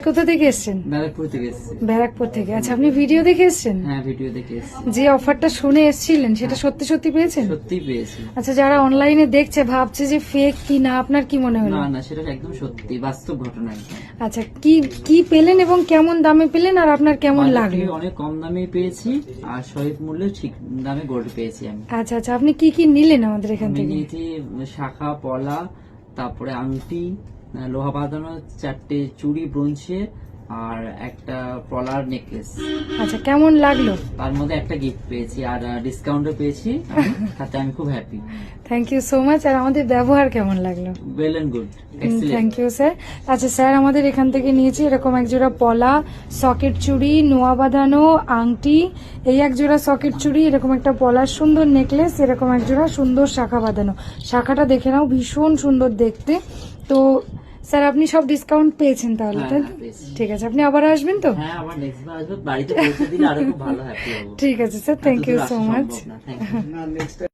কোথা থেকে এসেছেন? ব্যারাকপুর থেকে এসেছি। ব্যারাকপুর থেকে। আচ্ছা আপনি ভিডিও দেখে এসেছেন? হ্যাঁ ভিডিও দেখে এসেছি। যে অফারটা শুনে এসেছিলেন সেটা সত্যি সত্যি পেয়েছেন? সত্যি পেয়েছি। আচ্ছা যারা অনলাইনে দেখছে ভাবছে যে ফেক কি না আপনার কি মনে হলো? না না সেটা একদম সত্যি বাস্তব ঘটনা আচ্ছা কি কি পেলেন এবং কেমন দামে পেলেন আর আপনার কেমন লাগল? অনেক কম দামে পেয়েছি আর শহীদ মূল্যে ঠিক দামে গোল্ড পেয়েছি আমি। আচ্ছা আচ্ছা আপনি কি কি নিলেন আমাদের এখান থেকে? নিয়েছি শাখা পলা তারপরে আংটি লোহা বাঁধানো চারটে চুড়ি ব্রোঞ্চে আর একটা পলার নেকলেস আচ্ছা কেমন লাগল? তার মধ্যে একটা গিফট পেয়েছি আর ডিসকাউন্টও পেয়েছি। তাতে আমি খুব happy thank you so much আর আমাদের ব্যবহার কেমন লাগল? Well and good thank you sir আচ্ছা স্যার আমাদের এখান থেকে নিয়েছি এরকম এক জোড়া পলা সকেট চুড়ি নোয়া বাঁধানো আংটি। এই এক জোড়া সকেট চুড়ি এরকম একটা পলার সুন্দর নেকলেস এরকম এক জোড়া সুন্দর শাখা বাঁধানো। শাখাটা দেখে নাও ভীষণ সুন্দর দেখতে। তো স্যার আপনি সব ডিসকাউন্ট পেয়েছেন তাহলে হ্যাঁ, তাই তো? হ্যাঁ, ঠিক আছে আপনি আবার আসবেন তো হ্যাঁ আবার নেক্সট বার আসবে বাড়িতে পৌঁছে দিলে আরও খুব ভালো হ্যাপি হব ঠিক আছে sir thank you so much সম্ভব না, thank you.